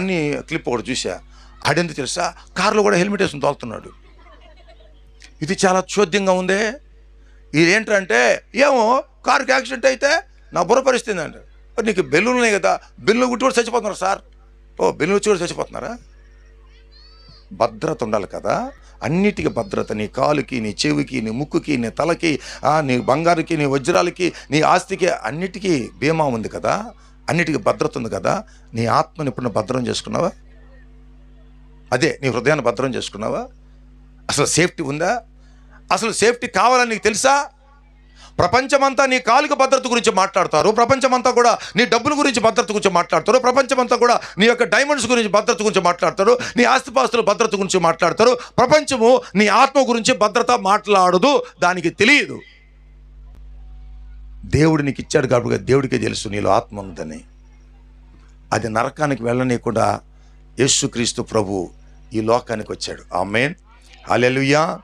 Funny clip ఒకటి చూసా ఆడెందుకు తెలుసా? కారులో కూడా హెల్మెట్ వేసుకుని తోలుతున్నాడు. ఇది చాలా చోద్యంగా ఉందే. ఇదేంటంటే ఏమో కారుకి యాక్సిడెంట్ అయితే నా బుర్ర పరిస్థితి నీకు బెల్లు ఉన్నాయి కదా బెల్లు గుట్టి కూడా చచ్చిపోతున్నారు సార్. ఓ బెల్లు వచ్చి కూడా చచ్చిపోతున్నారా? భద్రత ఉండాలి కదా. అన్నిటికీ భద్రత. నీ కాలుకి నీ చెవికి నీ ముక్కుకి నీ తలకి నీ బంగారుకి నీ వజ్రాలకి నీ ఆస్తికి అన్నిటికీ బీమా ఉంది కదా. అన్నిటికీ భద్రత ఉంది కదా? నీ ఆత్మని ఇప్పుడు భద్రం చేసుకున్నావా? అదే నీ హృదయాన్ని భద్రం చేసుకున్నావా? అసలు సేఫ్టీ ఉందా? అసలు సేఫ్టీ కావాలని నీకు తెలుసా? ప్రపంచమంతా నీ కాలుక భద్రత గురించి మాట్లాడతారు. ప్రపంచమంతా కూడా నీ డబ్బుల గురించి భద్రత గురించి మాట్లాడతారు. ప్రపంచమంతా కూడా నీ యొక్క డైమండ్స్ గురించి భద్రత గురించి మాట్లాడతారు. నీ ఆస్తిపాస్తుల భద్రత గురించి మాట్లాడతారు. ప్రపంచము నీ ఆత్మ గురించి భద్రత మాట్లాడదు. దానికి తెలియదు. దేవుడు నీకు ఇచ్చాడు కాబట్టి దేవుడికే తెలుసు నీలో ఆత్మ ఉందని. అది నరకానికి వెళ్ళనీయకుండా యేసుక్రీస్తు ప్రభు ఈ లోకానికి వచ్చాడు. ఆమెన్. అలెలుయా